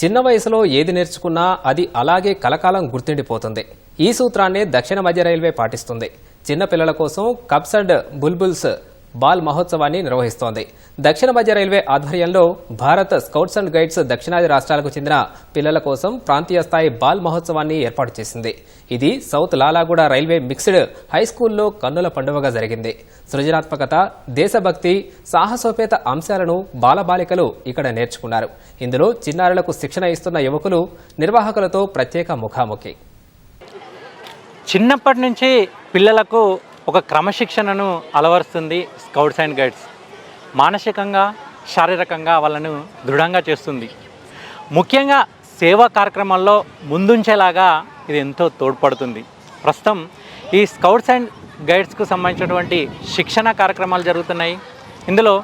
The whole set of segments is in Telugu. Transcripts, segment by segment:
చిన్న వయసులో ఏది నేర్చుకున్నా అది అలాగే కలకాలం గుర్తుండిపోతుంది. ఈ సూత్రాన్ని దక్షిణ మధ్య రైల్వే పాటిస్తుంది. చిన్న పిల్లల కోసం కప్స్ అండ్ బుల్బుల్స్ బాల్ మహోత్సవాన్ని నిర్వహిస్తోంది. దక్షిణ మధ్య రైల్వే ఆధ్వర్యంలో భారత్ స్కౌట్స్ అండ్ గైడ్స్ దక్షిణాది రాష్ట్రాలకు చెందిన పిల్లల కోసం ప్రాంతీయ స్థాయి బాల్ మహోత్సవాన్ని ఏర్పాటు చేసింది. ఇది south Lalaguda railway mixed high స్కూల్లో కన్నుల పండుగగా జరిగింది. సృజనాత్మకత దేశభక్తి సాహసోపేత అంశాలను బాలబాలికలు ఇక్కడ నేర్చుకున్నారు. ఇందులో చిన్నారులకు శిక్షణ ఇస్తున్న యువకులు నిర్వాహకులతో ప్రత్యేక ముఖాముఖి. చిన్నప్పటి నుంచి పిల్లలకు ఒక క్రమశిక్షణను అలవరుస్తుంది స్కౌట్స్ అండ్ గైడ్స్. మానసికంగా శారీరకంగా వాళ్ళను దృఢంగా చేస్తుంది. ముఖ్యంగా సేవా కార్యక్రమాల్లో ముందుంచేలాగా ఇది ఎంతో తోడ్పడుతుంది. ప్రస్తుతం ఈ స్కౌట్స్ అండ్ గైడ్స్కు సంబంధించినటువంటి శిక్షణ కార్యక్రమాలు జరుగుతున్నాయి. ఇందులో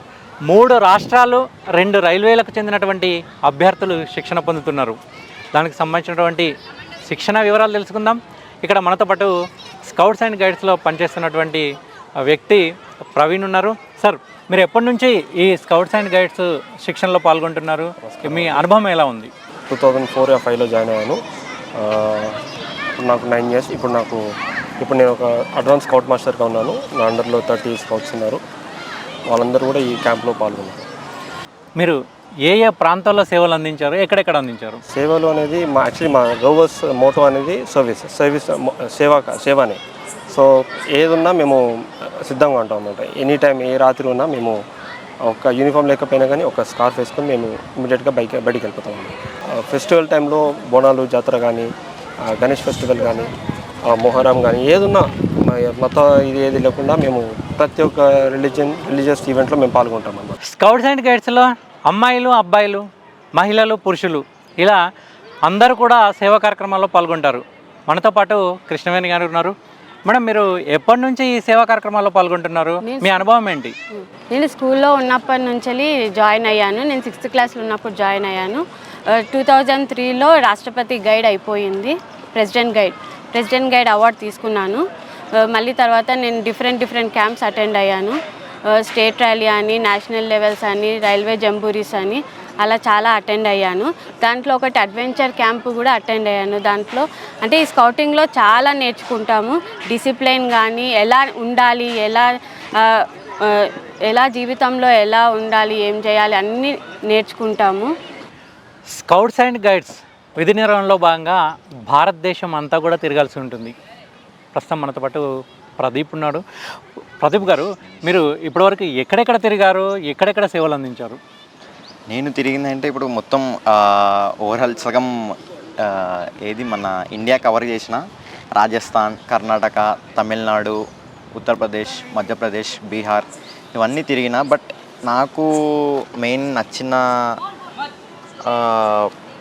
మూడు రాష్ట్రాలు రెండు రైల్వేలకు చెందినటువంటి అభ్యర్థులు శిక్షణ పొందుతున్నారు. దానికి సంబంధించినటువంటి శిక్షణ వివరాలు తెలుసుకుందాం. ఇక్కడ మనతో పాటు స్కౌట్స్ అండ్ గైడ్స్లో పనిచేస్తున్నటువంటి వ్యక్తి ప్రవీణ్ ఉన్నారు. సార్ మీరు ఎప్పటి నుంచి ఈ స్కౌట్స్ అండ్ గైడ్స్ శిక్షణలో పాల్గొంటున్నారు? మీ అనుభవం ఎలా ఉంది? టూ థౌజండ్ ఫోర్ ఫైవ్లో జాయిన్ అయ్యాను. ఇప్పుడు నాకు నైన్ ఇయర్స్. ఇప్పుడు నాకు ఇప్పుడు నేను ఒక అడ్వాన్స్ స్కౌట్ మాస్టర్గా ఉన్నాను. నా అండర్లో థర్టీ స్కౌట్స్ ఉన్నారు. వాళ్ళందరూ కూడా ఈ క్యాంప్లో పాల్గొన్నారు. మీరు ఏ ఏ ప్రాంతాల్లో సేవలు అందించారు? ఎక్కడెక్కడ అందించారు? సేవలు అనేది మా యాక్చువల్లీ మా రోవర్స్ మోటో అనేది సర్వీస్ సర్వీస్ సేవ సేవనే. సో ఏదున్నా మేము సిద్ధంగా ఉంటాం అన్నమాట. ఎనీ టైం ఏ రాత్రి ఉన్నా మేము ఒక యూనిఫామ్ లేకపోయినా కానీ ఒక స్కార్ఫ్ వేసుకొని మేము ఇమీడియట్గా బైక్ బయటికి వెళ్ళిపోతాం ఫెస్టివల్ టైంలో బోనాలు జాతర కానీ గణేష్ ఫెస్టివల్ కానీ మొహరం కానీ ఏదున్నా మత ఇది ఏది లేకుండా మేము ప్రతి ఒక్క రిలీజియన్ రిలీజియస్ ఈవెంట్లో మేము పాల్గొంటాం అన్నమాట. స్కౌట్స్ అండ్ గైడ్స్లో అమ్మాయిలు అబ్బాయిలు మహిళలు పురుషులు ఇలా అందరూ కూడా సేవా కార్యక్రమాల్లో పాల్గొంటారు. మనతో పాటు కృష్ణవేణి గారు ఉన్నారు. మేడం మీరు ఎప్పటి నుంచి ఈ సేవా కార్యక్రమాల్లో పాల్గొంటున్నారు? మీ అనుభవం ఏంటి? నేను స్కూల్లో ఉన్నప్పటి నుంచి జాయిన్ అయ్యాను. నేను సిక్స్త్ క్లాస్లో ఉన్నప్పుడు జాయిన్ అయ్యాను. టూ థౌజండ్ త్రీలో రాష్ట్రపతి గైడ్ అయిపోయింది. President guide president guide award తీసుకున్నాను. మళ్ళీ తర్వాత నేను డిఫరెంట్ డిఫరెంట్ క్యాంప్స్ అటెండ్ అయ్యాను. స్టేట్ ర్యాలీ అని నేషనల్ లెవెల్స్ అని రైల్వే జంబూరీస్ అని అలా చాలా అటెండ్ అయ్యాను. దాంట్లో ఒకటి అడ్వెంచర్ క్యాంప్ కూడా అటెండ్ అయ్యాను దాంట్లో. అంటే ఈ స్కౌటింగ్లో చాలా నేర్చుకుంటాము. డిసిప్లైన్ కానీ ఎలా ఉండాలి ఎలా ఎలా జీవితంలో ఎలా ఉండాలి ఏం చేయాలి అన్నీ నేర్చుకుంటాము. స్కౌట్స్ అండ్ గైడ్స్ విధి నిర్వహణలో భాగంగా భారతదేశం అంతా కూడా తిరగాల్సి ఉంటుంది. ప్రస్తుతం మనతో పాటు ప్రదీప్ ఉన్నాడు. ప్రదీప్ గారు మీరు ఇప్పటివరకు ఎక్కడెక్కడ తిరిగారు? ఎక్కడెక్కడ సేవలు అందించారు? నేను తిరిగిందంటే ఇప్పుడు మొత్తం ఓవరాల్ సగం ఏది మన ఇండియా కవర్ చేసిన రాజస్థాన్ కర్ణాటక తమిళనాడు ఉత్తరప్రదేశ్ మధ్యప్రదేశ్ బీహార్ ఇవన్నీ తిరిగిన. బట్ నాకు మెయిన్ నచ్చిన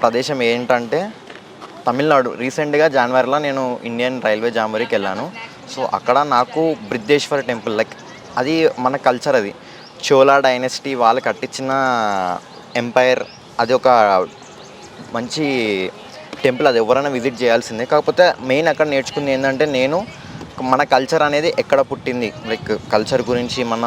ప్రదేశం ఏంటంటే తమిళనాడు. రీసెంట్గా జనవరిలో నేను ఇండియన్ రైల్వే జాంబరీకి వెళ్ళాను. సో అక్కడ నాకు బృద్ధేశ్వర టెంపుల్ లైక్ అది మన కల్చర్ అది. చోలా డైనెస్టీ వాళ్ళు కట్టించిన ఎంపైర్ అది ఒక మంచి టెంపుల్ అది ఎవరైనా విజిట్ చేయాల్సిందే. కాకపోతే మెయిన్ అక్కడ నేర్చుకుంది ఏంటంటే నేను మన కల్చర్ అనేది ఎక్కడ పుట్టింది? లైక్ కల్చర్ గురించి మన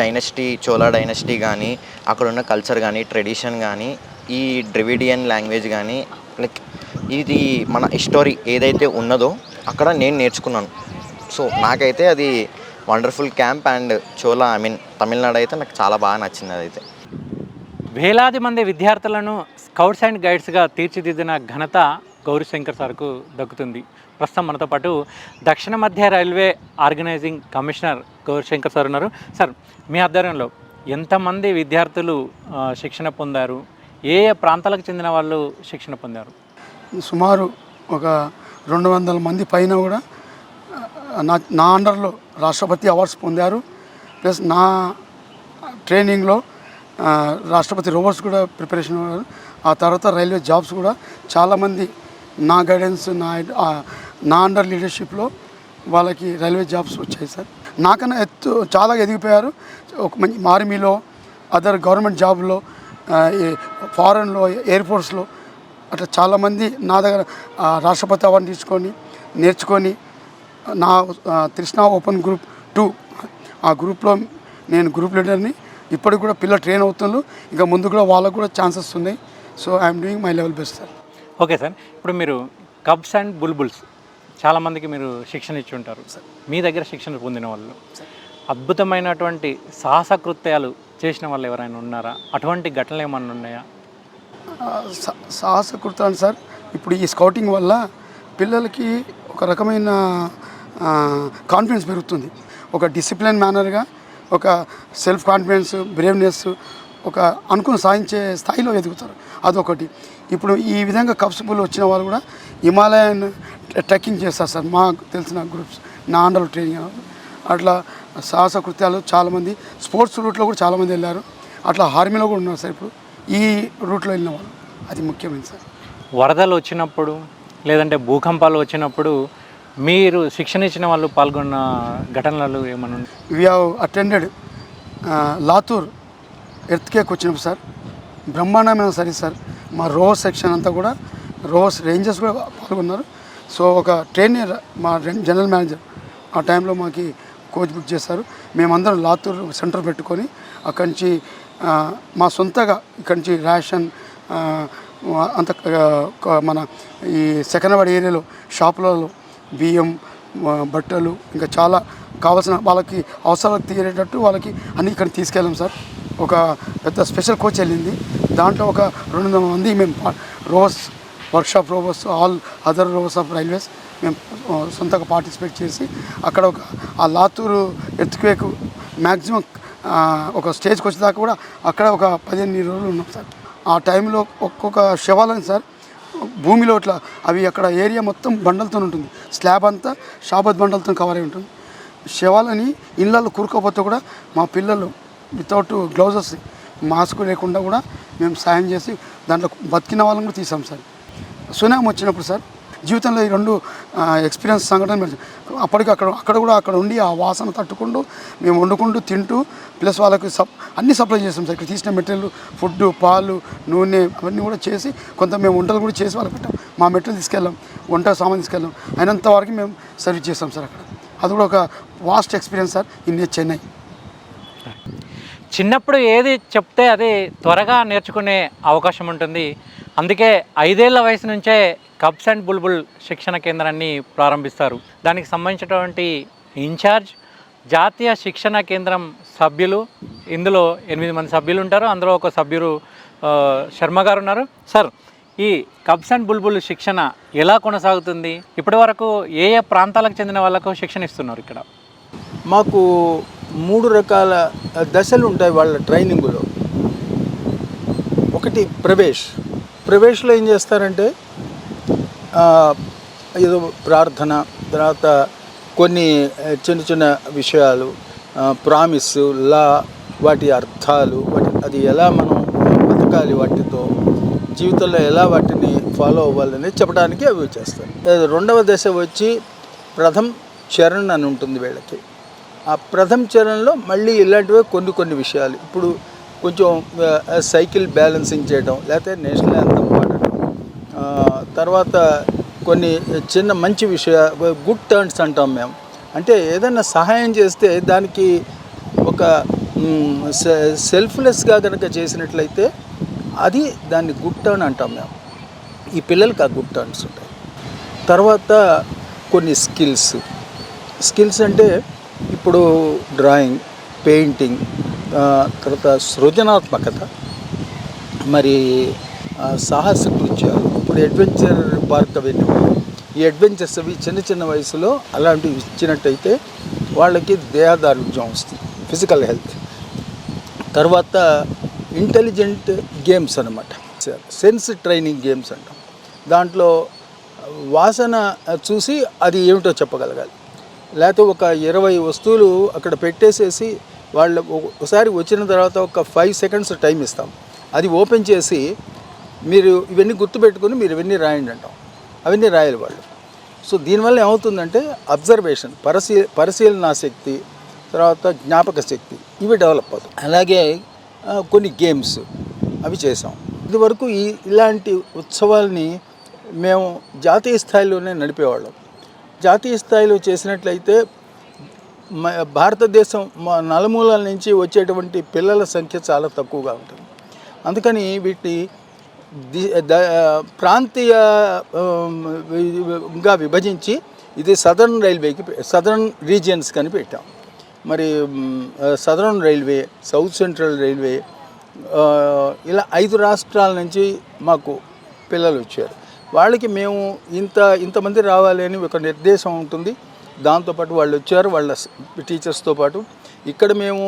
డైనస్టీ చోలా డైనస్టీ కానీ అక్కడ ఉన్న కల్చర్ కానీ ట్రెడిషన్ కానీ ఈ డ్రివిడియన్ లాంగ్వేజ్ కానీ లైక్ ఇది మన హిస్టరీ ఏదైతే ఉన్నదో అక్కడ నేను నేర్చుకున్నాను. సో నాకైతే అది wonderful camp and Chola I mean Tamil Nadu అయితే నాకు చాలా బాగా నచ్చింది అదైతే. వేలాది మంది విద్యార్థులను స్కౌట్స్ అండ్ గైడ్స్గా తీర్చిదిద్దిన ఘనత గౌరీశంకర్ సార్కు దక్కుతుంది. ప్రస్తుతం మనతో పాటు దక్షిణ మధ్య railway organising commissioner Gourishankar sir ఉన్నారు. సార్ మీ ఆధ్వర్యంలో ఎంతమంది విద్యార్థులు శిక్షణ పొందారు? ఏ ఏ ప్రాంతాలకు చెందిన వాళ్ళు శిక్షణ పొందారు? సుమారు ఒక రెండు వందల మంది పైన కూడా నా నా అండర్లో రాష్ట్రపతి అవార్డ్స్ పొందారు. ప్లస్ నా ట్రైనింగ్లో రాష్ట్రపతి రోవర్స్ కూడా ప్రిపరేషన్ ఆ తర్వాత రైల్వే జాబ్స్ కూడా చాలామంది నా గైడెన్స్ నా నా అండర్ లీడర్షిప్లో వాళ్ళకి రైల్వే జాబ్స్ వచ్చాయి సార్. నాకన్నా ఎత్తు చాలా ఎదిగిపోయారు. ఒక మంచి ఆర్మీలో అదర్ గవర్నమెంట్ జాబ్లో ఫారెన్లో ఎయిర్ ఫోర్స్లో అట్లా చాలామంది నా దగ్గర రాష్ట్రపతి అవార్డు తీసుకొని నేర్చుకొని నా తృష్ణ ఓపెన్ గ్రూప్ టూ ఆ గ్రూప్లో నేను గ్రూప్ లీడర్ని ఇప్పటికి కూడా పిల్లలు ట్రైన్ అవుతున్నారు ఇంకా ముందు కూడా వాళ్ళకు కూడా ఛాన్సెస్ ఉన్నాయి. So I'm doing my level best sir. Okay sir. ఇప్పుడు మీరు కబ్స్ అండ్ బుల్బుల్స్ చాలామందికి మీరు శిక్షణ ఇచ్చి ఉంటారు. మీ దగ్గర శిక్షణ పొందిన వాళ్ళు అద్భుతమైనటువంటి సాహస కృత్యాలు చేసిన వాళ్ళు ఎవరైనా ఉన్నారా? అటువంటి ఘటనలు ఏమన్నా ఉన్నాయా? సాహస సా- సార్ ఇప్పుడు ఈ స్కౌటింగ్ వల్ల పిల్లలకి ఒక రకమైన కాన్ఫిడెన్స్ పెరుగుతుంది. ఒక డిసిప్లిన్ మేనర్గా ఒక సెల్ఫ్ కాన్ఫిడెన్స్ బ్రేవ్నెస్ ఒక అనుకుని సాధించే స్థాయిలో ఎదుగుతారు. అదొకటి. ఇప్పుడు ఈ విధంగా కప్స్బుల్ వచ్చిన వాళ్ళు కూడా హిమాలయన్ ట్రెక్కింగ్ చేస్తారు సార్. మాకు తెలిసిన గ్రూప్స్ నా అండర్ ట్రైనింగ్ అట్లా సాహస కృత్యాలు చాలామంది స్పోర్ట్స్ రూట్లో కూడా చాలామంది వెళ్ళారు. అట్లా ఆర్మీలో కూడా ఉన్నారు సార్ ఇప్పుడు. ఈ రూట్లో వెళ్ళిన వాళ్ళు. అది ముఖ్యమైనది సార్. వరదలు వచ్చినప్పుడు లేదంటే భూకంపాలు వచ్చినప్పుడు మీరు శిక్షణ ఇచ్చిన వాళ్ళు పాల్గొన్న ఘటనలు ఏమన్నా ఉన్నాయా? We have attended Latur earthquake వచ్చినప్పుడు సార్. బ్రహ్మాండమైన సర్వీస్ సార్. మా రోస్ సెక్షన్ అంతా కూడా రోస్ రేంజర్స్ కూడా పాల్గొన్నారు. సో ఒక ట్రైనర్ మా జనరల్ మేనేజర్ ఆ టైంలో మాకి కోచ్ బుక్ చేశారు. మేమందరం లాతూర్ సెంటర్ పెట్టుకొని అక్కడి నుంచి మా సొంతగా ఇక్కడి నుంచి రేషన్ అంత ఒక మన ఈ సెకండ్ ఏరియాలో షాపులలో బియ్యం బట్టలు ఇంకా చాలా కావాల్సిన వాళ్ళకి అవసరాలకు తీరేటట్టు వాళ్ళకి అన్ని ఇక్కడ తీసుకెళ్ళాం సార్. ఒక పెద్ద స్పెషల్ కోచ్ వెళ్ళింది. దాంట్లో ఒక రెండు వందల మంది మేము robots workshop rovers all other rovers of railways మేము సొంతగా సొంతంగా పార్టిసిపేట్ చేసి అక్కడ ఒక ఆ లాతూరు ఎత్తుకేకు మ్యాక్సిమం ఒక స్టేజ్కి వచ్చేదాకా కూడా అక్కడ ఒక పదిహేను రోజులు ఉన్నాం సార్. ఆ టైంలో ఒక్కొక్క శవాలని సార్ భూమిలో ఇట్లా అవి అక్కడ ఏరియా మొత్తం బండలతో ఉంటుంది. స్లాబ్ అంతా షాబత్ బండలతో కవర్ అయి ఉంటుంది. శవాలని ఇళ్ళల్లో కూరుకోపోతే కూడా మా పిల్లలు వితౌట్ గ్లౌజెస్ మాస్క్ లేకుండా కూడా మేము సాయం చేసి దాంట్లో బతికిన వాళ్ళని కూడా తీసాం సార్. సునామీ వచ్చినప్పుడు సార్ జీవితంలో ఈ రెండు ఎక్స్పీరియన్స్ సంఘటన మీరు అప్పటికి అక్కడ అక్కడ కూడా అక్కడ ఉండి ఆ వాసన తట్టుకుంటూ మేము వండుకుంటూ తింటూ ప్లస్ వాళ్ళకి సప్ అన్ని సప్లై చేస్తాం సార్. ఇక్కడ తీసిన మెటీరియల్ ఫుడ్ పాలు నూనె అవన్నీ కూడా చేసి కొంత మేము వంటలు కూడా చేసి వాళ్ళకి పెట్టాం. మా మెటీరియల్ తీసుకెళ్ళాం వంట సామాన్ తీసుకెళ్ళాం. అయినంత వరకు మేము సర్వీస్ చేస్తాం సార్ అక్కడ. అది కూడా ఒక vast experience sir in Chennai. చిన్నప్పుడు ఏది చెప్తే అది త్వరగా నేర్చుకునే అవకాశం ఉంటుంది. అందుకే ఐదేళ్ళ వయసు నుంచే కబ్స్ అండ్ బుల్బుల్ శిక్షణ కేంద్రాన్ని ప్రారంభిస్తారు. దానికి సంబంధించినటువంటి ఇన్ఛార్జ్ జాతీయ శిక్షణ కేంద్రం సభ్యులు ఇందులో ఎనిమిది మంది సభ్యులు ఉంటారు. అందులో ఒక సభ్యులు శర్మ గారు ఉన్నారు. సార్ ఈ కబ్స్ అండ్ బుల్బుల్ శిక్షణ ఎలా కొనసాగుతుంది? ఇప్పటి వరకు ఏ ఏ ప్రాంతాలకు చెందిన వాళ్ళకు శిక్షణ ఇస్తున్నారు ఇక్కడ? మాకు మూడు రకాల దశలు ఉంటాయి వాళ్ళ ట్రైనింగ్లో. ఒకటి ప్రవేశ్. ప్రవేశ్లో ఏం చేస్తారంటే ఏదో ప్రార్థన తర్వాత కొన్ని చిన్న చిన్న విషయాలు ప్రామిస్ లా వాటి అర్థాలు వాటి అది ఎలా మనం బతకాలి వాటితో జీవితంలో ఎలా వాటిని ఫాలో అవ్వాలని చెప్పడానికి అవి చేస్తారు రెండవ దశ వచ్చి ప్రథమ చరణ్ అని ఉంటుంది వీళ్ళకి. ఆ ప్రథమ చరణ్లో మళ్ళీ ఇలాంటివే కొన్ని కొన్ని విషయాలు. ఇప్పుడు కొంచెం సైకిల్ బ్యాలెన్సింగ్ చేయడం లేకపోతే నేషనల్ యాంథమ్ పాడటం. తర్వాత కొన్ని చిన్న మంచి విషయ గుడ్ టర్న్స్ అంటాం మేము. అంటే ఏదైనా సహాయం చేస్తే దానికి ఒక సెల్ఫ్లెస్గా కనుక చేసినట్లయితే అది దాన్ని గుడ్ టర్న్ అంటాం మేము. ఈ పిల్లలకి ఆ గుడ్ టర్న్స్ ఉంటాయి. తర్వాత కొన్ని స్కిల్స్. స్కిల్స్ అంటే ఇప్పుడు డ్రాయింగ్ పెయింటింగ్ తర్వాత సృజనాత్మకత మరి సాహస కృత్యాలు ఇప్పుడు అడ్వెంచర్ పార్క్ అవి ఈ అడ్వెంచర్స్ అవి చిన్న చిన్న వయసులో అలాంటివి ఇచ్చినట్టయితే వాళ్ళకి దేహదారుఢ్యం వస్తుంది ఫిజికల్ హెల్త్. తర్వాత ఇంటెలిజెంట్ గేమ్స్ అనమాట సెన్స్ ట్రైనింగ్ గేమ్స్ అంటాం. దాంట్లో వాసన చూసి అది ఏమిటో చెప్పగలగాలి. లేకపోతే ఒక ఇరవై వస్తువులు అక్కడ పెట్టేసేసి వాళ్ళు ఒకసారి వచ్చిన తర్వాత ఒక ఫైవ్ సెకండ్స్ టైం ఇస్తాం. అది ఓపెన్ చేసి మీరు ఇవన్నీ గుర్తుపెట్టుకొని మీరు ఇవన్నీ రాయండి అంటాం. అవన్నీ రాయాలి వాళ్ళు. సో దీనివల్ల ఏమవుతుందంటే అబ్జర్వేషన్ పరిశీ పరిశీలనా శక్తి తర్వాత జ్ఞాపక శక్తి ఇవి డెవలప్ అవుతాయి. అలాగే కొన్ని గేమ్స్ అవి చేసాం ఇదివరకు ఈ ఇలాంటి ఉత్సవాల్ని మేము జాతీయ స్థాయిలోనే నడిపేవాళ్ళం. జాతీయ స్థాయిలో చేసినట్లయితే భారతదేశం నలుమూలల నుంచి వచ్చేటువంటి పిల్లల సంఖ్య చాలా తక్కువగా ఉంటుంది. అందుకని వీటి ప్రాంతీయంగా ప్రాంతీయ విభజించి ఇది సదర్న్ రైల్వేకి సదర్న్ రీజియన్స్ కని పెట్టాం. మరి southern railway south central railway ఇలా ఐదు రాష్ట్రాల నుంచి మాకు పిల్లలు వచ్చారు. వాళ్ళకి మేము ఇంత ఇంతమంది రావాలి అని ఒక నిర్దేశం ఉంటుంది. దాంతోపాటు వాళ్ళు వచ్చారు వాళ్ళ టీచర్స్తో పాటు. ఇక్కడ మేము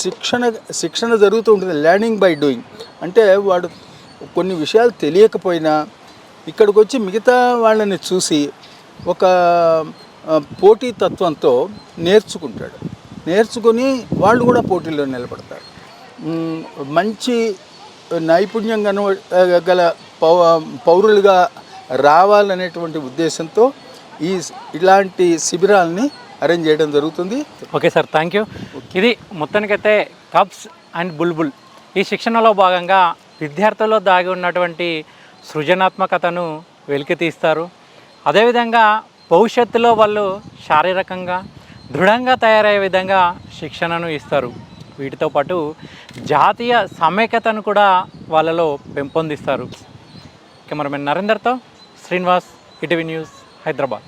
శిక్షణ శిక్షణ జరుగుతూ ఉంటుంది లెర్నింగ్ బై డూయింగ్ అంటే వాడు కొన్ని విషయాలు తెలియకపోయినా ఇక్కడికి వచ్చి మిగతా వాళ్ళని చూసి ఒక పోటీ తత్వంతో నేర్చుకుంటాడు. నేర్చుకొని వాళ్ళు కూడా పోటీలో నిలబడతారు. మంచి నైపుణ్యం గల పౌ పౌరులుగా రావాలనేటువంటి ఉద్దేశంతో ఈ ఇలాంటి శిబిరాలని అరేంజ్ చేయడం జరుగుతుంది. Okay sir thank you. ఇది మొత్తానికైతే కప్స్ అండ్ బుల్బుల్. ఈ శిక్షణలో భాగంగా విద్యార్థుల్లో దాగి ఉన్నటువంటి సృజనాత్మకతను వెలికి తీస్తారు. అదేవిధంగా భవిష్యత్తులో వాళ్ళు శారీరకంగా దృఢంగా తయారయ్యే విధంగా శిక్షణను ఇస్తారు. వీటితో పాటు జాతీయ సమైక్యతను కూడా వాళ్ళలో పెంపొందిస్తారు. కెమెరామెన్ నరేందర్తో శ్రీనివాస్ ఇటీవీ న్యూస్ హైదరాబాద్.